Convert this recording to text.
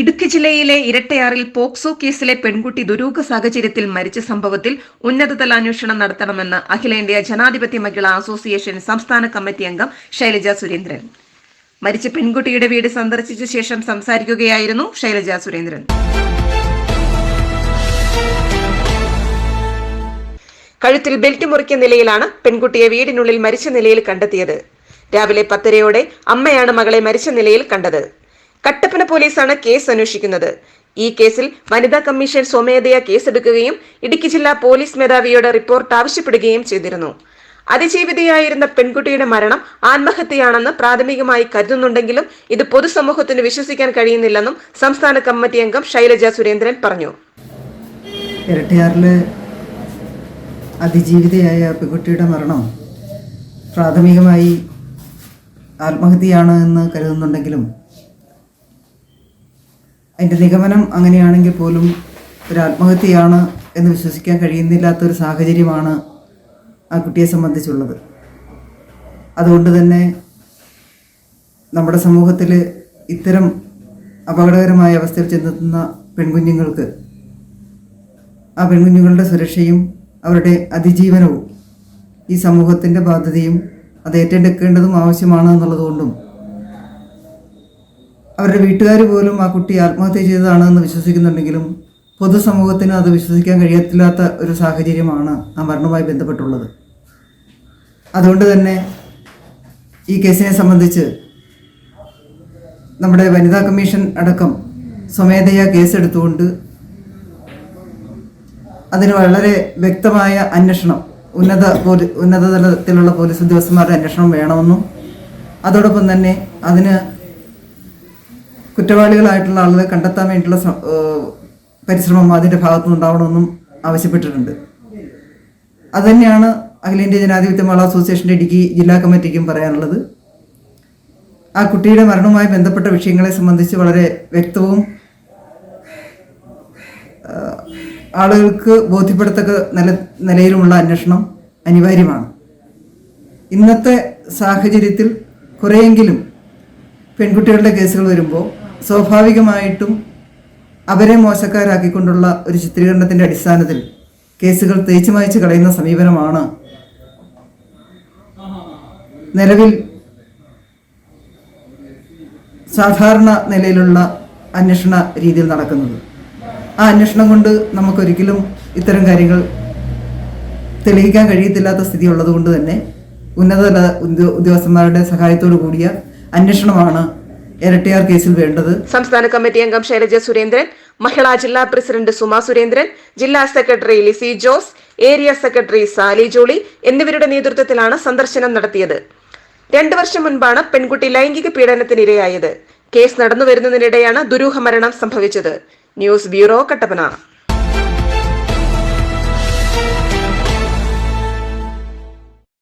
ഇടുക്കി ജില്ലയിലെ ഇരട്ടയാറിൽ പോക്സോ കേസിലെ പെൺകുട്ടി ദുരൂഹ സാഹചര്യത്തിൽ മരിച്ച സംഭവത്തിൽ ഉന്നതതല അന്വേഷണം നടത്തണമെന്ന് അഖിലേന്ത്യാ ജനാധിപത്യ മഹിളാ അസോസിയേഷൻ സംസ്ഥാന കമ്മിറ്റി അംഗം ശൈലജ സുരേന്ദ്രൻ. മരിച്ച പെൺകുട്ടിയുടെ വീട് സന്ദർശിച്ച ശേഷം സംസാരിക്കുകയായിരുന്നു ശൈലജ സുരേന്ദ്രൻ. കഴുത്തിൽ ബെൽറ്റ് മുറിക്കിയ നിലയിലാണ് പെൺകുട്ടിയെ വീടിനുള്ളിൽ മരിച്ച നിലയിൽ കണ്ടെത്തിയത്. രാവിലെ പത്തരയോടെ അമ്മയാണ് മകളെ മരിച്ച നിലയിൽ കണ്ടത്. കട്ടപ്പന പോലീസാണ് കേസ് അന്വേഷിക്കുന്നത്. ഈ കേസിൽ വനിതാ കമ്മീഷൻ സ്വമേധയാ കേസെടുക്കുകയും ഇടുക്കി ജില്ലാ പോലീസ് മേധാവിയോട് റിപ്പോർട്ട് ആവശ്യപ്പെടുകയും ചെയ്തിരുന്നു. അതിജീവിതയായിരുന്ന പെൺകുട്ടിയുടെ മരണം ആത്മഹത്യയാണെന്ന് പ്രാഥമികമായി കരുതുന്നുണ്ടെങ്കിലും ഇത് പൊതുസമൂഹത്തിന് വിശ്വസിക്കാൻ കഴിയുന്നില്ലെന്നും സംസ്ഥാന കമ്മിറ്റി അംഗം ശൈലജ സുരേന്ദ്രൻ പറഞ്ഞു. ഇരട്ടിയാറിലെ അതിജീവിതയായ പെൺകുട്ടിയുടെ മരണം പ്രാഥമികമായി ആത്മഹത്യയാണ് എന്ന് കരുതുന്നുണ്ടെങ്കിലും അതിന്റെ നിഗമനം അങ്ങനെയാണെങ്കിൽ പോലും ഒരു ആത്മഹത്യയാണ് എന്ന് വിശ്വസിക്കാൻ കഴിയുന്നില്ലാത്തൊരു സാഹചര്യമാണ് ആ കുട്ടിയെ സംബന്ധിച്ചുള്ളത്. അതുകൊണ്ട് തന്നെ നമ്മുടെ സമൂഹത്തിൽ ഇത്തരം അപകടകരമായ അവസ്ഥയിൽ ചെന്നെത്തുന്ന പെൺകുഞ്ഞുങ്ങൾക്ക് ആ പെൺകുഞ്ഞുങ്ങളുടെ സുരക്ഷയും അവരുടെ അതിജീവനവും ഈ സമൂഹത്തിന്റെ ബാധ്യതയും അത് ഏറ്റെടുക്കേണ്ടതും ആവശ്യമാണ് എന്നുള്ളതുകൊണ്ടും അവരുടെ വീട്ടുകാർ പോലും ആ കുട്ടി ആത്മഹത്യ ചെയ്തതാണെന്ന് വിശ്വസിക്കുന്നുണ്ടെങ്കിലും പൊതുസമൂഹത്തിന് അത് വിശ്വസിക്കാൻ കഴിയത്തില്ലാത്ത ഒരു സാഹചര്യമാണ് ആ മരണവുമായി ബന്ധപ്പെട്ടുള്ളത്. അതുകൊണ്ട് തന്നെ ഈ കേസിനെ സംബന്ധിച്ച് നമ്മുടെ വനിതാ കമ്മീഷൻ അടക്കം സ്വമേധയാ കേസെടുത്തുകൊണ്ട് അതിന് വളരെ വ്യക്തമായ അന്വേഷണം ഉന്നത പോലീ ഉന്നത തലത്തിലുള്ള പോലീസ് ഉദ്യോഗസ്ഥന്മാരുടെ അന്വേഷണം വേണമെന്നും അതോടൊപ്പം തന്നെ അതിന് കുറ്റവാളികളായിട്ടുള്ള ആളുകളെ കണ്ടെത്താൻ വേണ്ടിയുള്ള പരിശ്രമം അതിന്റെ ഭാഗത്തു നിന്നുണ്ടാവണമെന്നും ആവശ്യപ്പെട്ടിട്ടുണ്ട്. അതുതന്നെയാണ് അഖിലേന്ത്യാ ജനാധിപത്യ മഹിളാ അസോസിയേഷന്റെ ഇടുക്കി ജില്ലാ കമ്മിറ്റിക്കും പറയാനുള്ളത്. ആ കുട്ടിയുടെ മരണവുമായി ബന്ധപ്പെട്ട വിഷയങ്ങളെ സംബന്ധിച്ച് വളരെ വ്യക്തവും ആളുകൾക്ക് ബോധ്യപ്പെടുത്തക്ക നില നിലയിലുമുള്ള അന്വേഷണം അനിവാര്യമാണ്. ഇന്നത്തെ സാഹചര്യത്തിൽ കുറേയെങ്കിലും പെൺകുട്ടികളുടെ കേസുകൾ വരുമ്പോൾ സ്വാഭാവികമായിട്ടും അവരെ മോശക്കാരാക്കിക്കൊണ്ടുള്ള ഒരു ചിത്രീകരണത്തിന്റെ അടിസ്ഥാനത്തിൽ കേസുകൾ തേച്ചു മായ്ച്ച് കളയുന്ന സമീപനമാണ് നിലവിൽ സാധാരണ നിലയിലുള്ള അന്വേഷണ രീതിയിൽ നടക്കുന്നത്. ആ അന്വേഷണം കൊണ്ട് നമുക്കൊരിക്കലും ഇത്തരം കാര്യങ്ങൾ തെളിയിക്കാൻ കഴിയത്തില്ലാത്ത സ്ഥിതി ഉള്ളതുകൊണ്ട് തന്നെ ഉന്നത ഉദ്യോഗസ്ഥന്മാരുടെ സഹായത്തോടു കൂടിയ അന്വേഷണമാണ് ഇരട്ടിയാർ കേസിൽ വേണ്ടത്. സംസ്ഥാന കമ്മിറ്റി അംഗം ശൈലജ സുരേന്ദ്രൻ മഹിളാ ജില്ലാ പ്രസിഡന്റ് സുമ സുരേന്ദ്രൻ ജില്ലാ secretary Lizzy Jose area secretary Sally Jolly എന്നിവരുടെ നേതൃത്വത്തിലാണ് സന്ദർശനം നടത്തിയത്. രണ്ടു വർഷം മുൻപാണ് പെൺകുട്ടി ലൈംഗിക പീഡനത്തിനിരയായത്. കേസ് നടന്നു വരുന്നതിനിടെയാണ് ദുരൂഹ മരണം സംഭവിച്ചത്. News bureau Kattappana.